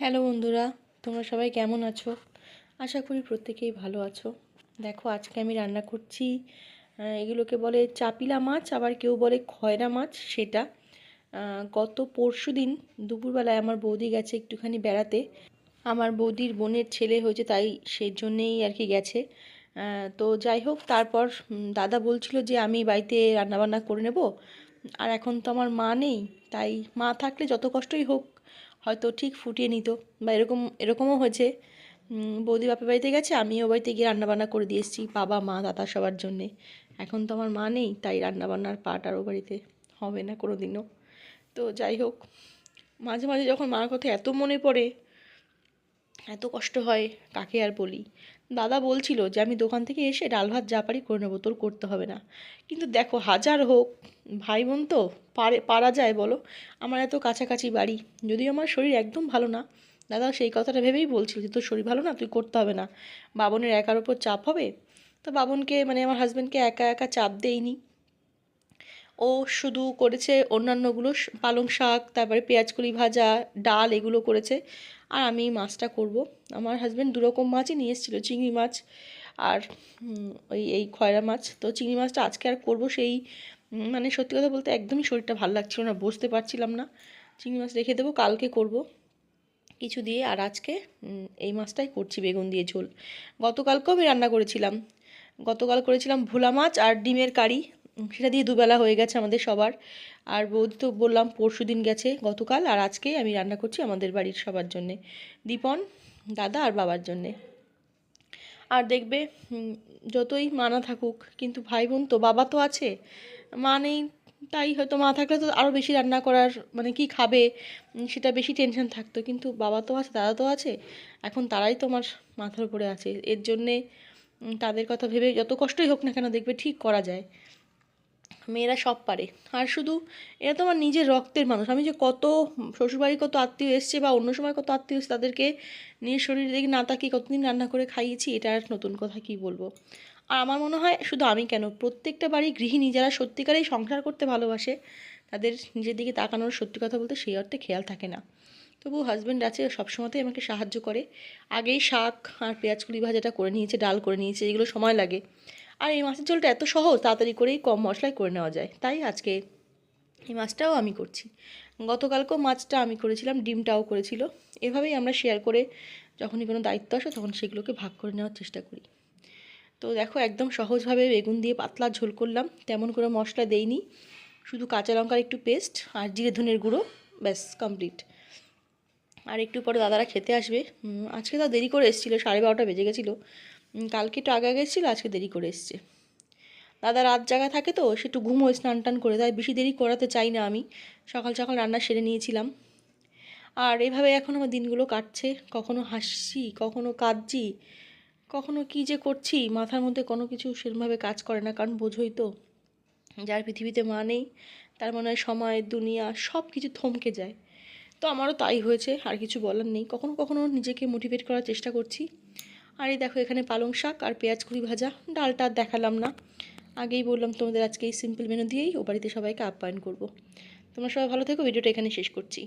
Hello বন্ধুরা, তোমরা সবাই কেমন আছো? আশা করি প্রত্যেকেই ভালো আছো। দেখো, আজকে আমি রান্না করছি এগুলোকে বলে চাপিলা মাছ, আবার কেউ বলে খয়রা মাছ, সেটা। গত পরশু দিন দুপুরবেলায় আমার বৌদি গেছে একটুখানি বেড়াতে। আমার বৌদির বোনের ছেলে হয়েছে, তাই সেই জন্যেই আর কি গেছে। তো যাই হোক, তারপর দাদা বলছিল যে আমি বাড়িতে রান্নাবান্না করে নেব। আর এখন তো আমার মা নেই, তাই মা থাকলে যত কষ্টই হোক হয়তো ঠিক ফুটিয়ে নিত বা এরকম, এরকমও হয়েছে। বৌদি বাপের বাড়িতে গেছে আমি ও বাড়িতে গিয়ে রান্নাবান্না করে দিয়ে এসেছি, বাবা, মা, দাদা সবার জন্যে। এখন তো আমার মা নেই, তাই রান্নাবান্নার পাট আর ও বাড়িতে হবে না কোনো দিনও তো যাই হোক, মাঝে মাঝে যখন মার কথা এত মনে পড়ে এত কষ্ট হয় কাকে আর বলি? দাদা বলছিল যে, আমি দোকান থেকে এসে ডাল ভাত যা পারি করে নেব, তোর করতে হবে না। কিন্তু দেখো, হাজার হোক ভাই বোন তো পারে, পারা যায় বলো। আমার এত কাছাকাছি বাড়ি, যদিও আমার শরীর একদম ভালো না। দাদা সেই কথাটা ভেবেই বলছিল যে, তোর শরীর ভালো না, তুই করতে হবে না। বাবনের একার ওপর চাপ হবে? তো বাবনকে মানে আমার হাজব্যান্ডকে একা একা চাপ দেইনি। ও শুধু করেছে অন্যান্যগুলো পালং শাক, তারপরে পেঁয়াজকলি ভাজা, ডাল এগুলো করেছে। আর আমি মাছটা করব। আমার হাজব্যান্ড দুরকম মাছই নিয়ে এসেছিল, চিংড়ি মাছ আর ওই, এই খয়রা মাছ। তো চিংড়ি মাছটা আজকে আর করব সেই মানে সত্যি কথা বলতে একদমই শরীরটা ভালো লাগছিল না, বসতে পারছিলাম না। চিংড়ি মাছ রেখে দেবো, কালকে করব। কিছু দিয়ে আর আজকে এই মাছটাই করছি, বেগুন দিয়ে ঝোল। গতকালকেও আমি রান্না করেছিলাম। গতকাল করেছিলাম ভোলা মাছ আর ডিমের কারি। সেটা দিয়ে দুবেলা হয়ে গেছে আমাদের সবার। আর বৌদি তো বললাম পরশু দিন গেছে গতকাল, আর আজকে আমি রান্না করছি আমাদের বাড়ির সবার জন্যে। দীপন, দাদা আর বাবার জন্যে। আর দেখবে যতই মানা থাকুক, কিন্তু ভাই বোন তো, বাবা তো আছে। মা নেই, তাই হয়তো মা থাকলে তো আরও বেশি রান্না করার মানে কি খাবে সেটা বেশি টেনশন থাকতো। কিন্তু বাবা তো আছে, দাদা তো আছে, এখন তারাই তো আমার মাথার উপরে আছে। এর জন্যে তাদের কথা ভেবে যত কষ্টই হোক না কেন দেখবে ঠিক করা যায়। মেয়েরা সব পারে। আর শুধু এরা তো আমার নিজের রক্তের মানুষ। আমি যে কত শ্বশুরবাড়ি কত আত্মীয় এসছে বা অন্য সময় কত আত্মীয় এসছে, তাদেরকে নিজের শরীরে দিকে না তাকিয়ে কতদিন রান্না করে খাইয়েছি, এটা আর নতুন কথা কি বলব? আর আমার মনে হয় শুধু আমি কেন? প্রত্যেকটা বাড়ি গৃহিণী যারা সত্যিকারেই সংসার করতে ভালোবাসে, তাদের নিজের দিকে তাকানোর সত্যি কথা বলতে সেই অর্থে খেয়াল থাকে না। তবু হাজব্যান্ড আছে সবসময়তেই আমাকে সাহায্য করে। আগেই শাক আর পেঁয়াজ কুলি ভাজাটা করে নিয়েছে, ডাল করে নিয়েছে এগুলো সময় লাগে। আর এই মাছের ঝোলটা এত সহজ, তাড়াতাড়ি করেই কম মশলায় করে নেওয়া যায়। তাই আজকে এই মাছটাও আমি করছি। গতকালকেও মাছটা আমি করেছিলাম, ডিমটাও করেছিল। এভাবেই আমরা শেয়ার করে যখনই কোনো দায়িত্ব আসে, তখন সেগুলোকে ভাগ করে নেওয়ার চেষ্টা করি। তো দেখো, একদম সহজভাবে বেগুন দিয়ে পাতলা ঝোল করলাম। তেমন করে মশলা দেইনি। শুধু কাঁচা লঙ্কার একটু পেস্ট আর জিরে ধনের গুঁড়ো, ব্যাস কমপ্লিট আর একটু পরে দাদারা খেতে আসবে। আজকে তো দেরি করে এসেছিল, সাড়ে বারোটা বেজে গেছিল। কালকে একটু আগে আগে আজকে দেরি করে এসছে। দাদা রাত জায়গা থাকে তো, সে একটু ঘুমোয়, স্নান টান করে, তাই বেশি দেরি করাতে চাই না আমি। সকাল সকাল রান্না সেরে নিয়েছিলাম। আর এভাবে এখন আমার দিনগুলো কাটছে। কখনো হাসছি, কখনো কাঁদছি, কখনো কী যে করছি, মাথার মধ্যে কোনো কিছু সেরকমভাবে কাজ করে না, কারণ বোঝোই তো। যার পৃথিবীতে মা নেই, তার মনে হয় সময়, দুনিয়া সব কিছু থমকে যায়। তো আমারও তাই হয়েছে, আর কিছু বলার নেই। কখনো কখনো নিজেকে মোটিভেট করার চেষ্টা করছি। আর এই দেখো, এখানে পালং শাক আর পেঁয়াজ কুড়ি ভাজা। ডালটা আর দেখালাম না। আগেই বললাম তোমাদের আজকে এই সিম্পল মেনু দিয়েই ও বাড়িতে সবাইকে আপ্যায়ন করব। তোমরা সবাই ভালো থেকো, ভিডিওটা এখানে শেষ করছি।